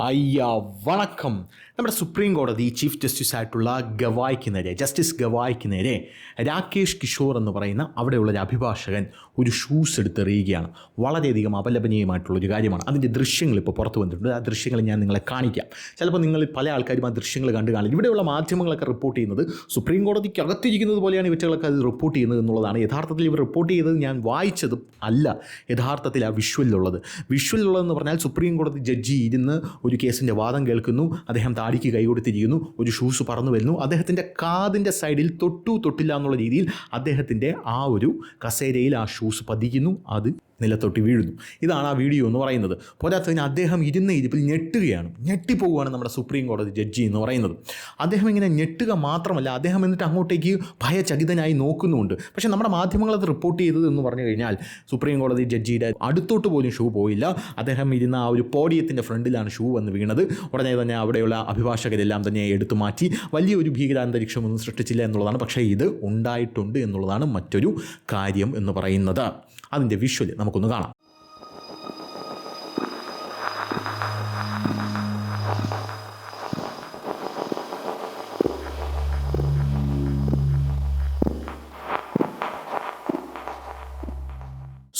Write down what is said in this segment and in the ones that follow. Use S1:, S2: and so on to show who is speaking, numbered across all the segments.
S1: അയ്യ വണക്കം. നമ്മുടെ സുപ്രീം കോടതി ചീഫ് ജസ്റ്റിസ് ആയിട്ടുള്ള ഗവായ്ക്ക് നേരെ ജസ്റ്റിസ് ഗവായ്ക്ക് നേരെ രാകേഷ് കിഷോർ എന്ന് പറയുന്ന അവിടെയുള്ള ഒരു അഭിഭാഷകൻ ഒരു ഷൂസ് എടുത്തെറിയുകയാണ്. വളരെയധികം അപലപനീയമായിട്ടുള്ള ഒരു കാര്യമാണ്. അതിന്റെ ദൃശ്യങ്ങൾ ഇപ്പോൾ പുറത്തു വന്നിട്ടുണ്ട്. ആ ദൃശ്യങ്ങൾ ഞാൻ നിങ്ങളെ കാണിക്കാം. ചിലപ്പോൾ നിങ്ങൾ പല ആൾക്കാരും ആ ദൃശ്യങ്ങൾ കണ്ടു കാണില്ല ഇവിടെയുള്ള മാധ്യമങ്ങളൊക്കെ റിപ്പോർട്ട് ചെയ്യുന്നത് സുപ്രീം കോടതിക്ക് അകത്തിരിക്കുന്നത് പോലെയാണ് ഇവറ്റകളൊക്കെ അത് റിപ്പോർട്ട് ചെയ്യുന്നത് എന്നുള്ളതാണ്. യഥാർത്ഥത്തിൽ ഇവർ റിപ്പോർട്ട് ചെയ്തത് ഞാൻ വായിച്ചതും അല്ല. യഥാർത്ഥത്തിൽ ആ വിഷ്വലിലുള്ളത്. വിഷ്വലിലുള്ളതെന്ന് പറഞ്ഞാൽ സുപ്രീം കോടതി ജഡ്ജി ഇരുന്ന് ഒരു കേസിന്റെ വാദം കേൾക്കുന്നു അദ്ദേഹം താടിക്ക് കൈ കൊടുത്തിരിക്കുന്നു ഒരു ഷൂസ് പറന്നു വരുന്നു. അദ്ദേഹത്തിന്റെ കാതിന്റെ സൈഡിൽ തൊട്ടു തൊട്ടില്ല എന്നുള്ള രീതിയിൽ അദ്ദേഹത്തിന്റെ ആ ഒരു കസേരയിൽ ആ ഷൂസ് പതിക്കുന്നു. അത് നിലത്തൊട്ട് വീഴുന്നു. ഇതാണ് ആ വീഡിയോ എന്ന് പറയുന്നത്. പോരാത്തതിന് അദ്ദേഹം ഇരുന്ന ഇരിപ്പിൽ ഞെട്ടുകയാണ്. ഞെട്ടിപ്പോവുകയാണ് നമ്മുടെ സുപ്രീം കോടതി ജഡ്ജി എന്ന് പറയുന്നത്. അദ്ദേഹം ഇങ്ങനെ ഞെട്ടുക മാത്രമല്ല അദ്ദേഹം എന്നിട്ട് അങ്ങോട്ടേക്ക് ഭയചകിതനായി നോക്കുന്നുമുണ്ട്. പക്ഷേ നമ്മുടെ മാധ്യമങ്ങൾ അത് റിപ്പോർട്ട് ചെയ്തത് എന്ന് പറഞ്ഞു കഴിഞ്ഞാൽ സുപ്രീം കോടതി ജഡ്ജിയുടെ അടുത്തോട്ട് പോലും ഷൂ പോയില്ല. അദ്ദേഹം ഇരുന്ന ആ ഒരു പോഡിയത്തിന്റെ ഫ്രണ്ടിലാണ് ഷൂ വന്ന് വീണത്. ഉടനെ തന്നെ അവിടെയുള്ള അഭിഭാഷകരെല്ലാം തന്നെ എടുത്തു മാറ്റി. വലിയൊരു ഭീകരാന്തരീക്ഷമൊന്നും സൃഷ്ടിച്ചില്ല എന്നുള്ളതാണ്. പക്ഷേ ഇത് ഉണ്ടായിട്ടുണ്ട് എന്നുള്ളതാണ് മറ്റൊരു കാര്യം എന്ന് പറയുന്നത്. അതിന്റെ വിഷ്വൽ നമുക്കൊന്ന് കാണാം.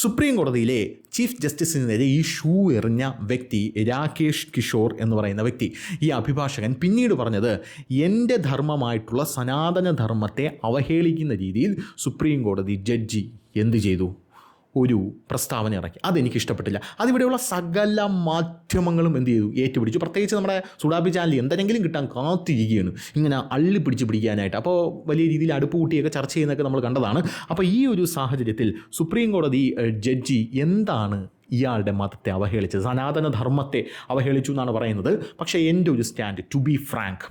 S1: സുപ്രീം കോടതിയിലെ ചീഫ് ജസ്റ്റിസിനെതിരെ ഈ ഷൂ എറിഞ്ഞ വ്യക്തി രാകേഷ് കിഷോർ എന്ന് പറയുന്ന വ്യക്തി. ഈ അഭിഭാഷകൻ പിന്നീട് പറഞ്ഞത് എന്റെ ധർമ്മമായിട്ടുള്ള സനാതന ധർമ്മത്തെ അവഹേളിക്കുന്ന രീതിയിൽ സുപ്രീം കോടതി ജഡ്ജി എന്ത് ചെയ്തു? ഒരു പ്രസ്താവന ഇറക്കി. അതെനിക്ക് ഇഷ്ടപ്പെട്ടില്ല അതിവിടെയുള്ള സകല മാധ്യമങ്ങളും എന്ത് ചെയ്തു? ഏറ്റുപിടിച്ചു. പ്രത്യേകിച്ച് നമ്മുടെ സുഡാബി ചാനലിൽ എന്തെങ്കിലും കിട്ടാൻ കാത്തിരിക്കുകയാണ്. ഇങ്ങനെ അള്ളി പിടിച്ച് പിടിക്കാനായിട്ട്. അപ്പോൾ വലിയ രീതിയിൽ അടുപ്പ് കൂട്ടിയൊക്കെ ചർച്ച ചെയ്യുന്നതൊക്കെ നമ്മൾ കണ്ടതാണ്. അപ്പോൾ ഈ ഒരു സാഹചര്യത്തിൽ സുപ്രീം കോടതി ജഡ്ജി എന്താണ് ഇയാളുടെ മതത്തെ അവഹേളിച്ചത്? സനാതന ധർമ്മത്തെ അവഹേളിച്ചു എന്നാണ് പറയുന്നത്. പക്ഷേ എന്റെ ഒരു സ്റ്റാൻഡ് ടു ബി ഫ്രാങ്ക്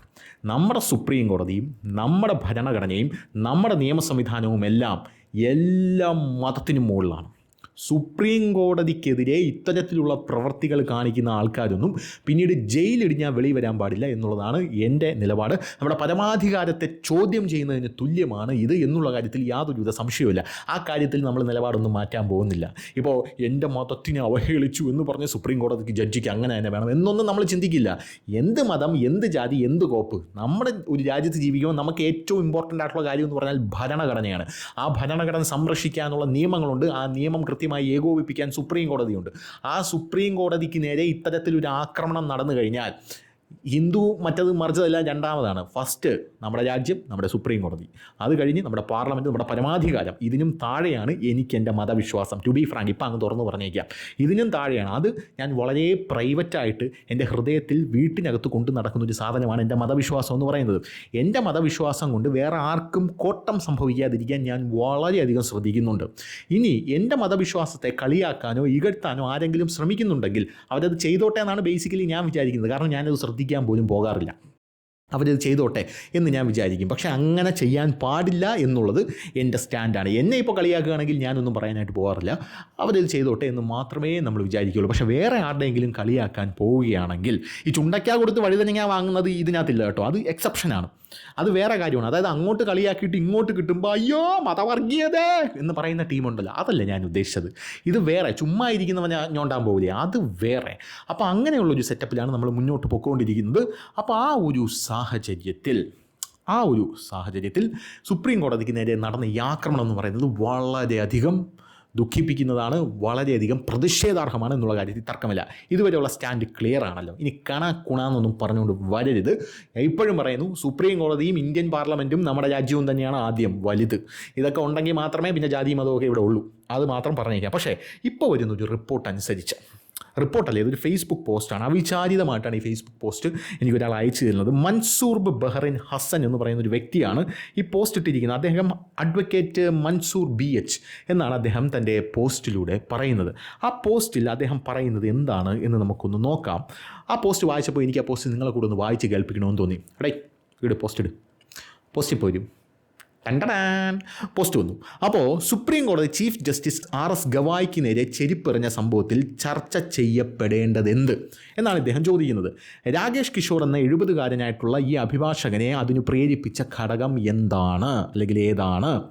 S1: നമ്മുടെ സുപ്രീം കോടതിയും നമ്മുടെ ഭരണഘടനയും നമ്മുടെ നിയമ സംവിധാനവും എല്ലാം എല്ലാ മതത്തിനും മുകളിലാണ്. സുപ്രീം കോടതിക്കെതിരെ ഇത്തരത്തിലുള്ള പ്രവർത്തികൾ കാണിക്കുന്ന ആൾക്കാരൊന്നും പിന്നീട് ജയിലിടിഞ്ഞാൽ വെളി വരാൻ പാടില്ല എന്നുള്ളതാണ് എന്റെ നിലപാട്. നമ്മുടെ പരമാധികാരത്തെ ചോദ്യം ചെയ്യുന്നതിന് തുല്യമാണ് ഇത് എന്നുള്ള കാര്യത്തിൽ യാതൊരുവിധ സംശയവുമില്ല. ആ കാര്യത്തിൽ നമ്മൾ നിലപാടൊന്നും മാറ്റാൻ പോകുന്നില്ല. ഇപ്പോൾ എന്റെ മതത്തിനെ അവഹേളിച്ചു എന്ന് പറഞ്ഞ് സുപ്രീം കോടതിക്ക് ജഡ്ജിക്ക് അങ്ങനെ തന്നെ വേണം എന്നൊന്നും നമ്മൾ ചിന്തിക്കില്ല. എന്ത് മതം എന്ത് ജാതി എന്ത് കോപ്പ്? നമ്മുടെ ഒരു രാജ്യത്ത് ജീവിക്കുമ്പോൾ നമുക്ക് ഏറ്റവും ഇമ്പോർട്ടന്റ് ആയിട്ടുള്ള കാര്യം എന്ന് പറഞ്ഞാൽ ഭരണഘടനയാണ്. ആ ഭരണഘടന സംരക്ഷിക്കാനുള്ള നിയമങ്ങളുണ്ട്. ആ നിയമം കൃത്യമായി ഏകോപിപ്പിക്കാൻ സുപ്രീം കോടതിയുണ്ട്. ആ സുപ്രീം കോടതിക്ക് നേരെ ഇത്തരത്തിലൊരു ആക്രമണം നടന്നു കഴിഞ്ഞാൽ ഹിന്ദു മറ്റത് മറിച്ചതെല്ലാം രണ്ടാമതാണ്. ഫസ്റ്റ് നമ്മുടെ രാജ്യം നമ്മുടെ സുപ്രീം കോടതി അത് കഴിഞ്ഞ് നമ്മുടെ പാർലമെന്റ് നമ്മുടെ പരമാധികാരം. ഇതിനും താഴെയാണ് എനിക്ക് എന്റെ മതവിശ്വാസം. ടു ബി ഫ്രാങ്ക് ഇപ്പം അങ്ങ് തുറന്ന് പറഞ്ഞേക്കാം. ഇതിനും താഴെയാണ്. അത് ഞാൻ വളരെ പ്രൈവറ്റായിട്ട് എന്റെ ഹൃദയത്തിൽ വീട്ടിനകത്ത് കൊണ്ട് നടക്കുന്ന ഒരു സാധനമാണ് എന്റെ മതവിശ്വാസം എന്ന് പറയുന്നത്. എന്റെ മതവിശ്വാസം കൊണ്ട് വേറെ ആർക്കും കോട്ടം സംഭവിക്കാതിരിക്കാൻ ഞാൻ വളരെയധികം ശ്രദ്ധിക്കുന്നുണ്ട്. ഇനി എന്റെ മതവിശ്വാസത്തെ കളിയാക്കാനോ ഇകഴ്ത്താനോ ആരെങ്കിലും ശ്രമിക്കുന്നുണ്ടെങ്കിൽ അവരത് ചെയ്തോട്ടെ എന്നാണ് ബേസിക്കലി ഞാൻ വിചാരിക്കുന്നത്. കാരണം ഞാനത് ശ്രദ്ധിക്കാൻ പോലും പോകാറില്ല. അവരത് ചെയ്തോട്ടെ എന്ന് ഞാൻ വിചാരിക്കും. പക്ഷെ അങ്ങനെ ചെയ്യാൻ പാടില്ല എന്നുള്ളത് എന്റെ സ്റ്റാൻഡാണ്. എന്നെ ഇപ്പോൾ കളിയാക്കുകയാണെങ്കിൽ ഞാനൊന്നും പറയാനായിട്ട് പോകാറില്ല. അവരത് ചെയ്തോട്ടെ എന്ന് മാത്രമേ നമ്മൾ വിചാരിക്കുകയുള്ളൂ. പക്ഷേ വേറെ ആരുടെയെങ്കിലും കളിയാക്കാൻ പോവുകയാണെങ്കിൽ ഈ ചുണ്ടയ്ക്ക കൊടുത്ത് വഴുതനങ്ങ വാങ്ങുന്നത് ഇതിനകത്തില്ല കേട്ടോ. അത് എക്സെപ്ഷനാണ്. അത് വേറെ കാര്യമാണ്. അതായത് അങ്ങോട്ട് കളിയാക്കിയിട്ട് ഇങ്ങോട്ട് കിട്ടുമ്പോൾ അയ്യോ മതവർഗീയത എന്ന് പറയുന്ന ടീമുണ്ടല്ലോ. അതല്ല ഞാൻ ഉദ്ദേശിച്ചത്. ഇത് വേറെ. ചുമ്മാ ഞാൻ ഞോണ്ടാൻ പോകില്ലേ അത് വേറെ. അപ്പോൾ അങ്ങനെയുള്ളൊരു സെറ്റപ്പിലാണ് നമ്മൾ മുന്നോട്ട് പോയിക്കൊണ്ടിരിക്കുന്നത് അപ്പോൾ ആ ഒരു സാഹചര്യത്തിൽ ആ ഒരു സാഹചര്യത്തിൽ സുപ്രീം കോടതിക്ക് നേരെ നടന്ന ഈ ആക്രമണം എന്ന് പറയുന്നത് വളരെയധികം ദുഃഖിപ്പിക്കുന്നതാണ് വളരെയധികം പ്രതിഷേധാർഹമാണ് എന്നുള്ള കാര്യത്തിൽ തർക്കമില്ല. ഇതുവരെയുള്ള സ്റ്റാൻഡ് ക്ലിയർ ആണല്ലോ. ഇനി കണ കുണാന്നൊന്നും പറഞ്ഞുകൊണ്ട് വരരുത്. ഇപ്പോഴും പറയുന്നു സുപ്രീം കോടതിയും ഇന്ത്യൻ പാർലമെന്റും നമ്മുടെ രാജ്യവും തന്നെയാണ് ആദ്യം വലുത്. ഇതൊക്കെ ഉണ്ടെങ്കിൽ മാത്രമേ പിന്നെ ജാതി മതമൊക്കെ ഇവിടെ ഉള്ളൂ. അത് മാത്രം പറഞ്ഞേക്കാം. പക്ഷേ ഇപ്പോൾ വരുന്ന ഒരു റിപ്പോർട്ട് അനുസരിച്ച് റിപ്പോർട്ടല്ലേ ഇതൊരു ഫേസ്ബുക്ക് പോസ്റ്റാണ് അവിചാരിതമായിട്ടാണ് ഈ ഫേസ്ബുക്ക് പോസ്റ്റ് എനിക്ക് ഒരാൾ അയച്ചു തരുന്നത്. മൻസൂർബ് ബഹ്റിൻ ഹസൻ എന്ന് പറയുന്ന ഒരു വ്യക്തിയാണ് ഈ പോസ്റ്റ് ഇട്ടിരിക്കുന്നത്. അദ്ദേഹം അഡ്വക്കേറ്റ് മൻസൂർ ബി എച്ച് എന്നാണ് അദ്ദേഹം തന്റെ പോസ്റ്റിലൂടെ പറയുന്നത്. ആ പോസ്റ്റിൽ അദ്ദേഹം പറയുന്നത് എന്താണ് എന്ന് നമുക്കൊന്ന് നോക്കാം. ആ പോസ്റ്റ് വായിച്ചപ്പോൾ എനിക്ക് ആ പോസ്റ്റ് നിങ്ങളെ കൂടെ ഒന്ന് വായിച്ച് കേൾപ്പിക്കണമെന്ന് തോന്നി. എടേ ഇവിടെ പോസ്റ്റ് ഇട്. പോസ്റ്റിൽ വരും ടണ്ടടാൻ പോസ്റ്റ് വന്നു. അപ്പോൾ സുപ്രീം കോടതി ചീഫ് ജസ്റ്റിസ് ആർ എസ് ഗവായിക്ക് നേരെ ചെരിപ്പെറിഞ്ഞ സംഭവത്തിൽ ചർച്ച ചെയ്യപ്പെടേണ്ടത് എന്ത് എന്നാണ് ഇദ്ദേഹം ചോദിക്കുന്നത്. രാകേഷ് കിഷോർ എന്ന എഴുപതുകാരനായിട്ടുള്ള ഈ അഭിഭാഷകനെ അതിനു പ്രേരിപ്പിച്ച ഘടകം എന്താണ്? അല്ലെങ്കിൽ ഏതാണ്?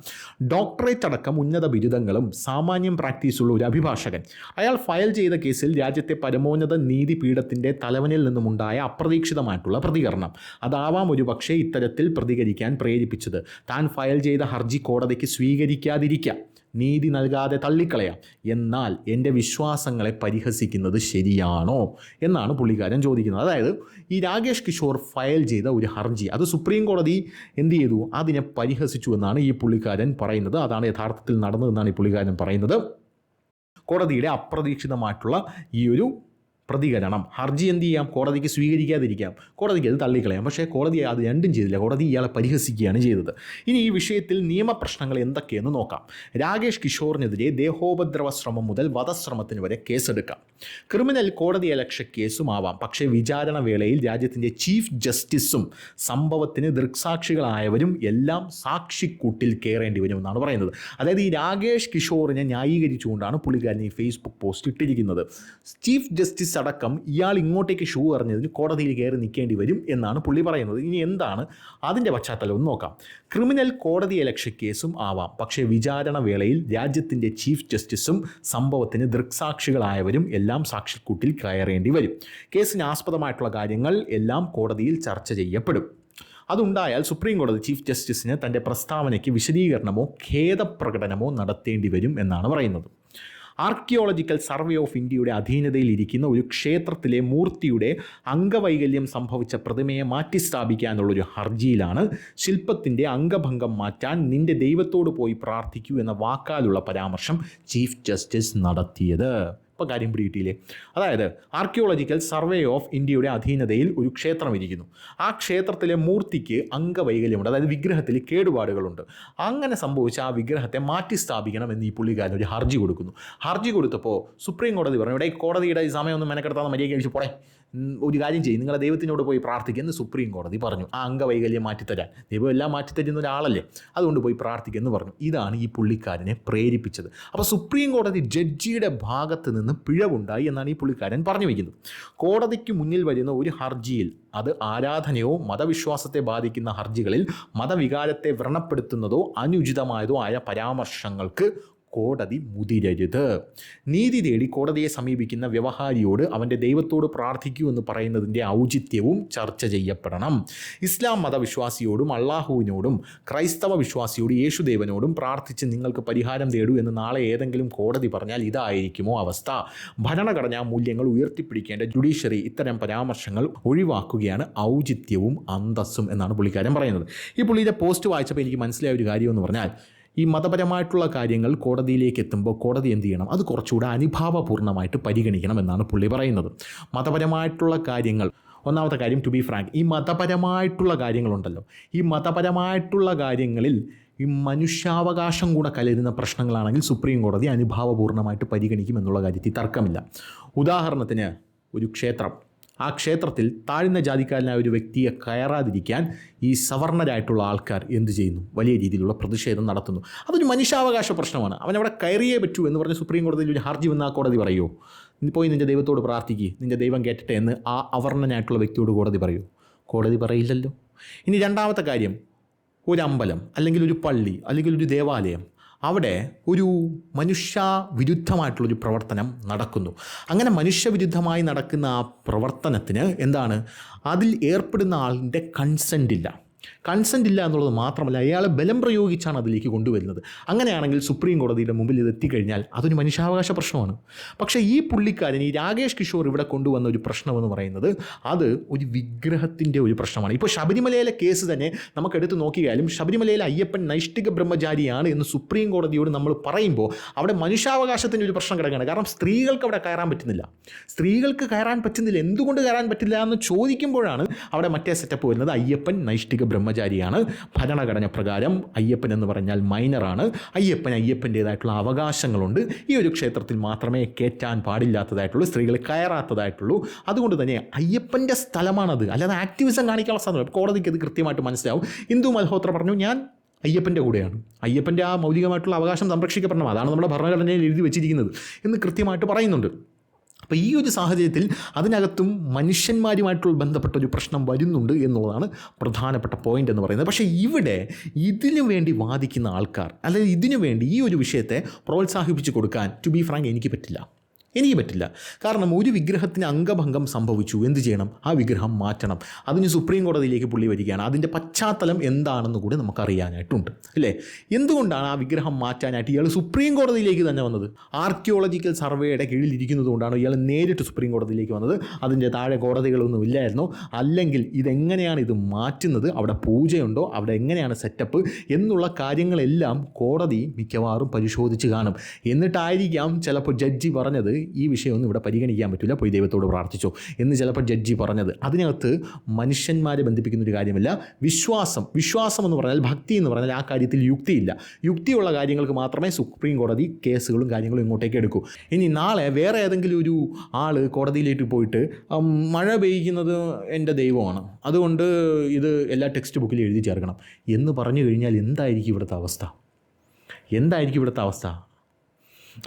S1: ഡോക്ടറേറ്റ് അടക്കം ഉന്നത ബിരുദങ്ങളും സാമാന്യം പ്രാക്ടീസുള്ള ഒരു അഭിഭാഷകൻ. അയാൾ ഫയൽ ചെയ്ത കേസിൽ രാജ്യത്തെ പരമോന്നത നീതിപീഠത്തിന്റെ തലവനിൽ നിന്നുമുണ്ടായ അപ്രതീക്ഷിതമായിട്ടുള്ള പ്രതികരണം. അതാവാം ഒരു പക്ഷേ ഇത്തരത്തിൽ പ്രതികരിക്കാൻ പ്രേരിപ്പിച്ചത്. താൻ ഫയൽ ചെയ്ത ഹർജി കോടതിക്ക് സ്വീകരിക്കാതിരിക്കാം. നീതി നൽകാതെ തള്ളിക്കളയാം. എന്നാൽ എന്റെ വിശ്വാസങ്ങളെ പരിഹസിക്കുന്നത് ശരിയാണോ എന്നാണ് പുള്ളിക്കാരൻ ചോദിക്കുന്നത്. അതായത് ഈ രാകേഷ് കിഷോർ ഫയൽ ചെയ്ത ഒരു ഹർജി അത് സുപ്രീം കോടതി എന്ത് ചെയ്തു? അതിനെ പരിഹസിച്ചു എന്നാണ് ഈ പുള്ളിക്കാരൻ പറയുന്നത്. അതാണ് യഥാർത്ഥത്തിൽ നടന്നതെന്നാണ് ഈ പുള്ളിക്കാരൻ പറയുന്നത്. കോടതിയുടെ അപ്രതീക്ഷിതമായിട്ടുള്ള ഈ ഒരു പ്രതികരണം. ഹർജി എന്ത് ചെയ്യാം? കോടതിക്ക് സ്വീകരിക്കാതിരിക്കാം. കോടതിക്ക് അത് തള്ളിക്കളയാം. പക്ഷേ കോടതി അത് രണ്ടും ചെയ്തില്ല. കോടതി ഇയാളെ പരിഹസിക്കുകയാണ് ചെയ്തത്. ഇനി ഈ വിഷയത്തിൽ നിയമപ്രശ്നങ്ങൾ എന്തൊക്കെയെന്ന് നോക്കാം. രാകേഷ് കിഷോറിനെതിരെ ദേഹോപദ്രവ ശ്രമം മുതൽ വധശ്രമത്തിന് വരെ കേസെടുക്കാം. ക്രിമിനൽ കോടതി അലക്ഷ ആവാം. പക്ഷേ വിചാരണ വേളയിൽ രാജ്യത്തിന്റെ ചീഫ് ജസ്റ്റിസും സംഭവത്തിന് ദൃക്സാക്ഷികളായവരും എല്ലാം സാക്ഷിക്കൂട്ടിൽ കയറേണ്ടി വരുമെന്നാണ് പറയുന്നത്. അതായത് ഈ രാകേഷ് കിഷോറിനെ ന്യായീകരിച്ചുകൊണ്ടാണ് പുള്ളിക്കാരൻ ഈ ഫേസ്ബുക്ക് പോസ്റ്റ് ഇട്ടിരിക്കുന്നത്. ചീഫ് ജസ്റ്റിസ് അടക്കം ഇയാൾ ഇങ്ങോട്ടേക്ക് ഷൂ എറിഞ്ഞതിന് കോടതിയിൽ കയറി നിൽക്കേണ്ടി വരും എന്നാണ് പുള്ളി പറയുന്നത്. ഇനി എന്താണ്? അതിന്റെ പശ്ചാത്തലം നോക്കാം. ക്രിമിനൽ കോടതി ഇലക്ഷ കേസും ആവാം. പക്ഷേ വിചാരണ വേളയിൽ രാജ്യത്തിന്റെ ചീഫ് ജസ്റ്റിസും സംഭവത്തിന് ദൃക്സാക്ഷികളായവരും എല്ലാം സാക്ഷിക്കൂട്ടിൽ കയറേണ്ടി വരും. കേസിന് ആസ്പദമായിട്ടുള്ള കാര്യങ്ങൾ എല്ലാം കോടതിയിൽ ചർച്ച ചെയ്യപ്പെടും. അതുണ്ടായാൽ സുപ്രീം കോടതി ചീഫ് ജസ്റ്റിസിന് തന്റെ പ്രസ്താവനയ്ക്ക് വിശദീകരണമോ ഖേദപ്രകടനമോ നടത്തേണ്ടി വരും എന്നാണ് പറയുന്നത്. ആർക്കിയോളജിക്കൽ സർവേ ഓഫ് ഇന്ത്യയുടെ അധീനതയിൽ ഇരിക്കുന്ന ഒരു ക്ഷേത്രത്തിലെ മൂർത്തിയുടെ അംഗവൈകല്യം സംഭവിച്ച പ്രതിമയെ മാറ്റിസ്ഥാപിക്കാനുള്ളൊരു ഹർജിയിലാണ് ശില്പത്തിന്റെ അംഗഭംഗം മാറ്റാൻ നിന്റെ ദൈവത്തോട് പോയി പ്രാർത്ഥിക്കൂ എന്ന വാക്കാലുള്ള പരാമർശം ചീഫ് ജസ്റ്റിസ് നടത്തിയത്. ഇപ്പോൾ കാര്യം പിടികിട്ടിയില്ലേ അതായത് ആർക്കിയോളജിക്കൽ സർവേ ഓഫ് ഇന്ത്യയുടെ അധീനതയിൽ ഒരു ക്ഷേത്രം ഇരിക്കുന്നു. ആ ക്ഷേത്രത്തിലെ മൂർത്തിക്ക് അംഗവൈകല്യമുണ്ട്. അതായത് വിഗ്രഹത്തിൽ കേടുപാടുകളുണ്ട്. അങ്ങനെ സംഭവിച്ച ആ വിഗ്രഹത്തെ മാറ്റി സ്ഥാപിക്കണം എന്ന് ഈ പുള്ളിക്കാരൻ ഒരു ഹർജി കൊടുക്കുന്നു. ഹർജി കൊടുത്തപ്പോൾ സുപ്രീം കോടതി പറഞ്ഞു ഇവിടെ കോടതിയുടെ ഈ സമയമൊന്നും മെനക്കെടുത്താതെ മര്യാദ കഴിച്ച് പോടെ ഒരു കാര്യം ചെയ്യും. നിങ്ങളെ ദൈവത്തിനോട് പോയി പ്രാർത്ഥിക്കുമെന്ന് സുപ്രീം കോടതി പറഞ്ഞു. ആ അംഗവൈകല്യം മാറ്റിത്തരാൻ. ദൈവം എല്ലാം മാറ്റിത്തരുന്ന ഒരാളല്ലേ? അതുകൊണ്ട് പോയി പ്രാർത്ഥിക്കുമെന്ന് പറഞ്ഞു. ഇതാണ് ഈ പുള്ളിക്കാരനെ പ്രേരിപ്പിച്ചത്. അപ്പോൾ സുപ്രീം കോടതി ജഡ്ജിയുടെ ഭാഗത്ത് നിന്ന് പിഴവുണ്ടായി എന്നാണ് ഈ പുള്ളിക്കാരൻ പറഞ്ഞു വയ്ക്കുന്നത് കോടതിക്ക് മുന്നിൽ വരുന്ന ഒരു ഹർജിയിൽ അത് ആരാധനയോ മതവിശ്വാസത്തെ ബാധിക്കുന്ന ഹർജികളിൽ മതവികാരത്തെ വ്രണപ്പെടുത്തുന്നതോ അനുചിതമായതോ ആയ പരാമർശങ്ങൾക്ക് കോടതി മുതിരരുത് നീതി തേടി കോടതിയെ സമീപിക്കുന്ന വ്യവഹാരിയോട് അവന്റെ ദൈവത്തോട് പ്രാർത്ഥിക്കൂ എന്ന് പറയുന്നതിന്റെ ഔചിത്യവും ചർച്ച ചെയ്യപ്പെടണം. ഇസ്ലാം മതവിശ്വാസിയോടും അള്ളാഹുവിനോടും ക്രൈസ്തവ വിശ്വാസിയോട് യേശുദേവനോടും പ്രാർത്ഥിച്ച് നിങ്ങൾക്ക് പരിഹാരം തേടൂ എന്ന് നാളെ ഏതെങ്കിലും കോടതി പറഞ്ഞാൽ ഇതായിരിക്കുമോ അവസ്ഥ? ഭരണഘടനാ മൂല്യങ്ങൾ ഉയർത്തിപ്പിടിക്കേണ്ട ജുഡീഷ്യറി ഇത്തരം പരാമർശങ്ങൾ ഒഴിവാക്കുകയാണ് ഔചിത്യവും അന്തസ്സും എന്നാണ് പുള്ളിക്കാരൻ പറയുന്നത്. ഈ പുള്ളിയുടെ പോസ്റ്റ് വായിച്ചപ്പോൾ എനിക്ക് മനസ്സിലായ ഒരു കാര്യമെന്ന് പറഞ്ഞാൽ ഈ മതപരമായിട്ടുള്ള കാര്യങ്ങൾ കോടതിയിലേക്ക് എത്തുമ്പോൾ കോടതി എന്ത് ചെയ്യണം? അത് കുറച്ചുകൂടെ അനുഭാവപൂർണമായിട്ട് പരിഗണിക്കണം എന്നാണ് പുള്ളി പറയുന്നത്. മതപരമായിട്ടുള്ള കാര്യങ്ങൾ. ഒന്നാമത്തെ കാര്യം ടു ബി ഫ്രാങ്ക് ഈ മതപരമായിട്ടുള്ള കാര്യങ്ങളുണ്ടല്ലോ. ഈ മതപരമായിട്ടുള്ള കാര്യങ്ങളിൽ ഈ മനുഷ്യാവകാശം കൂടെ കലരുന്ന പ്രശ്നങ്ങളാണെങ്കിൽ സുപ്രീം കോടതി അനുഭാവപൂർണമായിട്ട് പരിഗണിക്കും എന്നുള്ള കാര്യത്തിൽ തർക്കമില്ല. ഉദാഹരണത്തിന് ഒരു ക്ഷേത്രം. ആ ക്ഷേത്രത്തിൽ താഴ്ന്ന ജാതിക്കാരനായ ഒരു വ്യക്തിയെ കയറാതിരിക്കാൻ ഈ സവർണരായിട്ടുള്ള ആൾക്കാർ എന്ത് ചെയ്യുന്നു? വലിയ രീതിയിലുള്ള പ്രതിഷേധം നടത്തുന്നു. അതൊരു മനുഷ്യാവകാശ പ്രശ്നമാണ്. അവൻ അവിടെ കയറിയേ പറ്റൂ എന്ന് പറഞ്ഞ് സുപ്രീം കോടതിയിൽ ഒരു ഹർജി വന്ന ആ കോടതി പറയുമോ പോയി നിന്റെ ദൈവത്തോട് പ്രാർത്ഥിക്കുക നിന്റെ ദൈവം കേട്ടിട്ടെ എന്ന് ആ അവർണനായിട്ടുള്ള വ്യക്തിയോട് കോടതി പറയൂ. കോടതി പറയില്ലല്ലോ. ഇനി രണ്ടാമത്തെ കാര്യം. ഒരു അമ്പലം അല്ലെങ്കിൽ ഒരു പള്ളി അല്ലെങ്കിൽ ഒരു ദേവാലയം അവിടെ ഒരു മനുഷ്യ വിരുദ്ധമായിട്ടുള്ളൊരു പ്രവർത്തനം നടക്കുന്നു. അങ്ങനെ മനുഷ്യവിരുദ്ധമായി നടക്കുന്ന ആ പ്രവർത്തനത്തിന് എന്താണ്? അതിൽ ഏർപ്പെടുന്ന ആളിന്റെ കൺസെന്റ് ഇല്ല. കൺസെന്റ് ഇല്ല എന്നുള്ളത് മാത്രമല്ല അയാളെ ബലം പ്രയോഗിച്ചാണ് അതിലേക്ക് കൊണ്ടുവരുന്നത്. അങ്ങനെയാണെങ്കിൽ സുപ്രീം കോടതിയുടെ മുമ്പിൽ ഇത് എത്തിക്കഴിഞ്ഞാൽ അതൊരു മനുഷ്യാവകാശ പ്രശ്നമാണ്. പക്ഷേ ഈ പുള്ളിക്കാരൻ ഈ രാകേഷ് കിഷോർ ഇവിടെ കൊണ്ടുവന്ന ഒരു പ്രശ്നമെന്ന് പറയുന്നത് അത് ഒരു വിഗ്രഹത്തിന്റെ ഒരു പ്രശ്നമാണ്. ഇപ്പോൾ ശബരിമലയിലെ കേസ് തന്നെ നമുക്ക് എടുത്ത് നോക്കിയാലും ശബരിമലയിലെ അയ്യപ്പൻ നൈഷ്ഠിക ബ്രഹ്മചാരിയാണ് എന്ന് സുപ്രീം കോടതിയോട് നമ്മൾ പറയുമ്പോൾ അവിടെ മനുഷ്യാവകാശത്തിന്റെ ഒരു പ്രശ്നം കിടക്കുകയാണ്. കാരണം സ്ത്രീകൾക്ക് അവിടെ കയറാൻ പറ്റുന്നില്ല. സ്ത്രീകൾക്ക് കയറാൻ പറ്റുന്നില്ല. എന്തുകൊണ്ട് കയറാൻ പറ്റില്ല എന്ന് ചോദിക്കുമ്പോഴാണ് അവിടെ മറ്റേ സെറ്റപ്പ് വരുന്നത് അയ്യപ്പൻ നൈഷ്ഠിക ബ്രഹ്മചാരിയാണ് ഭരണഘടന പ്രകാരം അയ്യപ്പൻ എന്ന് പറഞ്ഞാൽ മൈനറാണ് അയ്യപ്പൻ അയ്യപ്പന്റേതായിട്ടുള്ള അവകാശങ്ങളുണ്ട്. ഈ ഒരു ക്ഷേത്രത്തിൽ മാത്രമേ കയറ്റാൻ പാടില്ലാത്തതായിട്ടുള്ളൂ സ്ത്രീകൾ കയറാത്തതായിട്ടുള്ളൂ. അതുകൊണ്ട് തന്നെ അയ്യപ്പന്റെ സ്ഥലമാണത്. അല്ലാതെ ആക്ടിവിസം കാണിക്കാനുള്ള സ്ഥലമല്ല കോടതിക്ക് അത് കൃത്യമായിട്ട് മനസ്സിലാവും. ഹിന്ദു മൽഹോത്ര പറഞ്ഞു ഞാൻ അയ്യപ്പന്റെ കൂടെയാണ്. അയ്യപ്പന്റെ ആ മൗലികമായിട്ടുള്ള അവകാശം സംരക്ഷിക്കപ്പെടണം. അതാണ് നമ്മുടെ ഭരണഘടനയിൽ എഴുതി വെച്ചിരിക്കുന്നത് എന്ന് കൃത്യമായിട്ട് പറയുന്നുണ്ട്. അപ്പോൾ ഈ ഒരു സാഹചര്യത്തിൽ അതിനകത്തും മനുഷ്യന്മാരുമായിട്ടുള്ള ബന്ധപ്പെട്ട ഒരു പ്രശ്നം വരുന്നുണ്ട് എന്നുള്ളതാണ് പ്രധാനപ്പെട്ട പോയിന്റ് എന്ന് പറയുന്നത്. പക്ഷേ ഇവിടെ ഇതിനു വേണ്ടി വാദിക്കുന്ന ആൾക്കാർ അല്ലെങ്കിൽ ഇതിനു വേണ്ടി ഈ ഒരു വിഷയത്തെ പ്രോത്സാഹിപ്പിച്ച് കൊടുക്കാൻ ടു ബി ഫ്രാങ്ക് എനിക്ക് പറ്റില്ല. എനിക്ക് പറ്റില്ല. കാരണം ഒരു വിഗ്രഹത്തിന് അംഗഭംഗം സംഭവിച്ചു. എന്ത് ചെയ്യണം? ആ വിഗ്രഹം മാറ്റണം. അതിന് സുപ്രീം കോടതിയിലേക്ക് പുള്ളി വരികയാണ്. അതിന്റെ പശ്ചാത്തലം എന്താണെന്ന് കൂടി നമുക്കറിയാനായിട്ടുണ്ട്. അല്ലേ? എന്തുകൊണ്ടാണ് ആ വിഗ്രഹം മാറ്റാനായിട്ട് ഇയാൾ സുപ്രീം കോടതിയിലേക്ക് തന്നെ വന്നത്? ആർക്കിയോളജിക്കൽ സർവേയുടെ കീഴിൽ ഇരിക്കുന്നത് കൊണ്ടാണ് ഇയാൾ നേരിട്ട് സുപ്രീം കോടതിയിലേക്ക് വന്നത്. അതിന്റെ താഴെ കോടതികളൊന്നും ഇല്ലായിരുന്നു. അല്ലെങ്കിൽ ഇതെങ്ങനെയാണ് ഇത് മാറ്റുന്നത്? അവിടെ പൂജയുണ്ടോ? അവിടെ എങ്ങനെയാണ് സെറ്റപ്പ്? എന്നുള്ള കാര്യങ്ങളെല്ലാം കോടതി മിക്കവാറും പരിശോധിച്ച് കാണും. എന്നിട്ടായിരിക്കാം ചിലപ്പോൾ ജഡ്ജി പറഞ്ഞത് ഈ വിഷയമൊന്നും ഇവിടെ പരിഗണിക്കാൻ പറ്റില്ല. പോയി ദൈവത്തോട് പ്രാർത്ഥിച്ചു എന്ന് ചിലപ്പോൾ ജഡ്ജി പറഞ്ഞത്. അതിനകത്ത് മനുഷ്യന്മാരെ ബന്ധിപ്പിക്കുന്ന ഒരു കാര്യമല്ല. വിശ്വാസം. വിശ്വാസം എന്ന് പറഞ്ഞാൽ ഭക്തി എന്ന് പറഞ്ഞാൽ ആ കാര്യത്തിൽ യുക്തിയില്ല. യുക്തിയുള്ള കാര്യങ്ങൾക്ക് മാത്രമേ സുപ്രീം കോടതി കേസുകളും കാര്യങ്ങളും ഇങ്ങോട്ടേക്ക് എടുക്കൂ. ഇനി നാളെ വേറെ ഏതെങ്കിലും ഒരു ആൾ കോടതിയിലേക്ക് പോയിട്ട് മഴ പെയ്യുന്നത് എന്റെ ദൈവമാണ്. അതുകൊണ്ട് ഇത് എല്ലാ ടെക്സ്റ്റ് ബുക്കിലും എഴുതി ചേർക്കണം. എന്ന് പറഞ്ഞു കഴിഞ്ഞാൽ എന്തായിരിക്കും ഇവിടുത്തെ അവസ്ഥ? എന്തായിരിക്കും ഇവിടുത്തെ അവസ്ഥ?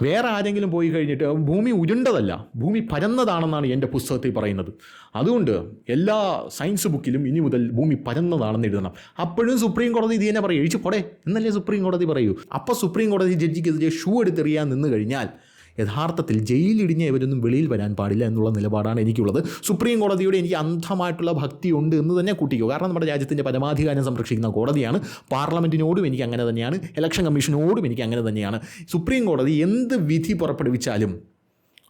S1: വേറെ ആരെങ്കിലും പോയി കഴിഞ്ഞിട്ട് ഭൂമി ഉരുണ്ടതല്ല ഭൂമി പരന്നതാണെന്നാണ് എന്റെ പുസ്തകത്തിൽ പറയുന്നത്. അതുകൊണ്ട് എല്ലാ സയൻസ് ബുക്കിലും ഇനി മുതൽ ഭൂമി പരന്നതാണെന്ന് എഴുതണം. അപ്പോഴും സുപ്രീം കോടതി ഇത് തന്നെ പറയും. എഴുതി പോടെ എന്നല്ലേ സുപ്രീം കോടതി പറയൂ. അപ്പോൾ സുപ്രീം കോടതി ജഡ്ജിക്കെതിരെ ഷൂ എടുത്തെറിയാൻ നിന്ന് കഴിഞ്ഞാൽ യഥാർത്ഥത്തിൽ ജയിലിടിഞ്ഞ ഇവരൊന്നും വെളിയിൽ വരാൻ പാടില്ല എന്നുള്ള നിലപാടാണ് എനിക്കുള്ളത്. സുപ്രീം കോടതിയോട് എനിക്ക് അന്ധമായിട്ടുള്ള ഭക്തിയുണ്ട് എന്ന് തന്നെ കൂട്ടിക്കോ. കാരണം നമ്മുടെ രാജ്യത്തിന്റെ പരമാധികാരം സംരക്ഷിക്കുന്ന കോടതിയാണ്. പാർലമെന്റിനോടും എനിക്ക് അങ്ങനെ തന്നെയാണ്. ഇലക്ഷൻ കമ്മീഷനോടും എനിക്ക് അങ്ങനെ തന്നെയാണ്. സുപ്രീം കോടതി എന്ത് വിധി പുറപ്പെടുവിച്ചാലും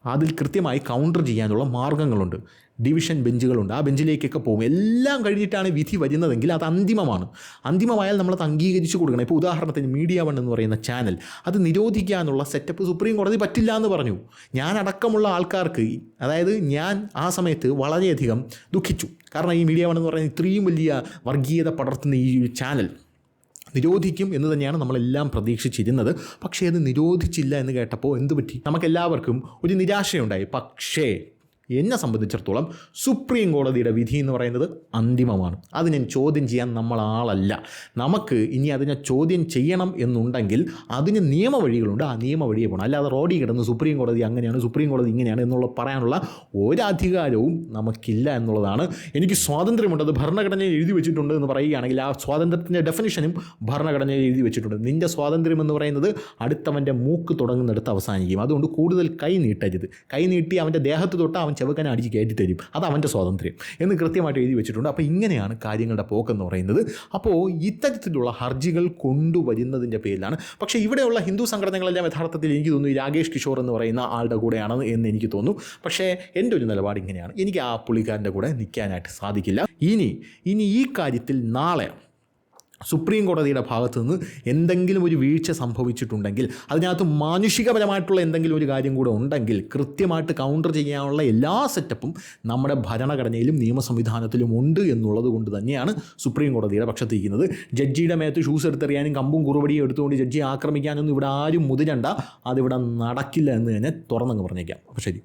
S1: അതിൽ കൃത്യമായി കൗണ്ടർ ചെയ്യാനുള്ള മാർഗങ്ങളുണ്ട്. ഡിവിഷൻ ബെഞ്ചുകളുണ്ട്. ആ ബെഞ്ചിലേക്കൊക്കെ പോകും. എല്ലാം കഴിഞ്ഞിട്ടാണ് വിധി വരുന്നതെങ്കിൽ അത് അന്തിമമാണ്. അന്തിമമായാൽ നമ്മളത് അംഗീകരിച്ചു കൊടുക്കണം. ഇപ്പോൾ ഉദാഹരണത്തിന് മീഡിയ വൺ എന്ന് പറയുന്ന ചാനൽ അത് നിരോധിക്കാനുള്ള സെറ്റപ്പ് സുപ്രീം കോടതി പറ്റില്ല എന്ന് പറഞ്ഞു. ഞാൻ അടക്കമുള്ള ആൾക്കാർക്ക് അതായത് ഞാൻ ആ സമയത്ത് വളരെയധികം ദുഃഖിച്ചു. കാരണം ഈ മീഡിയ വൺ എന്ന് പറയുന്ന ഇത്രയും വലിയ വർഗീയത പടർത്തുന്ന ഈ ചാനൽ നിരോധിക്കും എന്ന് തന്നെയാണ് നമ്മളെല്ലാം പ്രതീക്ഷിച്ചിരുന്നത്. പക്ഷേ അത് നിരോധിച്ചില്ല എന്ന് കേട്ടപ്പോൾ എന്തു പറ്റി നമുക്കെല്ലാവർക്കും ഒരു നിരാശയുണ്ടായി. പക്ഷേ എന്നെ സംബന്ധിച്ചിടത്തോളം സുപ്രീം കോടതിയുടെ വിധി എന്ന് പറയുന്നത് അന്തിമമാണ്. അതിനെ ചോദ്യം ചെയ്യാൻ നമ്മൾ ആളല്ല. നമുക്ക് ഇനി അതിനെ ചോദ്യം ചെയ്യണം എന്നുണ്ടെങ്കിൽ അതിന് നിയമവഴികളുണ്ട്. ആ നിയമവഴിയെ പോകണം അല്ലാതെ റോഡി കിടന്ന് സുപ്രീം കോടതി അങ്ങനെയാണ് സുപ്രീം കോടതി ഇങ്ങനെയാണ് എന്നുള്ള പറയാനുള്ള ഒരധികാരവും നമുക്കില്ല എന്നുള്ളതാണ് എനിക്ക് സ്വാതന്ത്ര്യമുണ്ട്. അത് ഭരണഘടനയിൽ എഴുതി വെച്ചിട്ടുണ്ട് എന്ന് പറയുകയാണെങ്കിൽ ആ സ്വാതന്ത്ര്യത്തിന്റെ ഡെഫിനിഷനും ഭരണഘടനയിൽ എഴുതി വെച്ചിട്ടുണ്ട്. നിന്റെ സ്വാതന്ത്ര്യം എന്ന് പറയുന്നത് അടുത്തവന്റെ മൂക്ക് തുടങ്ങുന്നിടത്ത് അവസാനിക്കും. അതുകൊണ്ട് കൂടുതൽ കൈ നീട്ടരുത്. കൈ നീട്ടി അവന്റെ ദേഹത്ത് തൊട്ട് അവൻ ചെവുക്കനെ അടിച്ച് കയറ്റി തരും അത് അവന്റെ സ്വാതന്ത്ര്യം എന്ന് കൃത്യമായിട്ട് എഴുതി വെച്ചിട്ടുണ്ട്. അപ്പോൾ ഇങ്ങനെയാണ് കാര്യങ്ങളുടെ പോക്കെന്ന് പറയുന്നത്. അപ്പോൾ ഇത്തരത്തിലുള്ള ഹർജികൾ കൊണ്ടുവരുന്നതിന്റെ പേരിലാണ്. പക്ഷേ ഇവിടെയുള്ള ഹിന്ദു സംഘടനകളെല്ലാം യഥാർത്ഥത്തിൽ എനിക്ക് തോന്നുന്നു ഈ രാകേഷ് കിഷോർ എന്ന് പറയുന്ന ആളുടെ കൂടെയാണ് എന്ന് എനിക്ക് തോന്നുന്നു. പക്ഷേ എന്റെ ഒരു നിലപാട് ഇങ്ങനെയാണ്. എനിക്ക് ആ പുള്ളിക്കാരന്റെ കൂടെ നിൽക്കാനായിട്ട് സാധിക്കില്ല. ഇനി ഇനി ഈ കാര്യത്തിൽ നാളെ സുപ്രീം കോടതിയുടെ ഭാഗത്തു നിന്ന് എന്തെങ്കിലും ഒരു വീഴ്ച സംഭവിച്ചിട്ടുണ്ടെങ്കിൽ അതിനകത്ത് മാനുഷികപരമായിട്ടുള്ള എന്തെങ്കിലും ഒരു കാര്യം കൂടെ ഉണ്ടെങ്കിൽ കൃത്യമായിട്ട് കൗണ്ടർ ചെയ്യാനുള്ള എല്ലാ സെറ്റപ്പും നമ്മുടെ ഭരണഘടനയിലും നിയമ സംവിധാനത്തിലും ഉണ്ട് എന്നുള്ളത് കൊണ്ട് തന്നെയാണ് സുപ്രീം കോടതിയുടെ പക്ഷത്തിരിക്കുന്നത് ജഡ്ജിയുടെ മേത്ത് ഷൂസ് എടുത്തെറിയാനും കമ്പും കുറുപടിയും എടുത്തുകൊണ്ട് ജഡ്ജിയെ ആക്രമിക്കാനൊന്നും ഇവിടെ ആരും മുതിരണ്ട. അതിവിടെ നടക്കില്ല എന്ന് തന്നെ തുറന്നങ്ങ് പറഞ്ഞേക്കാം. അപ്പോൾ ശരി.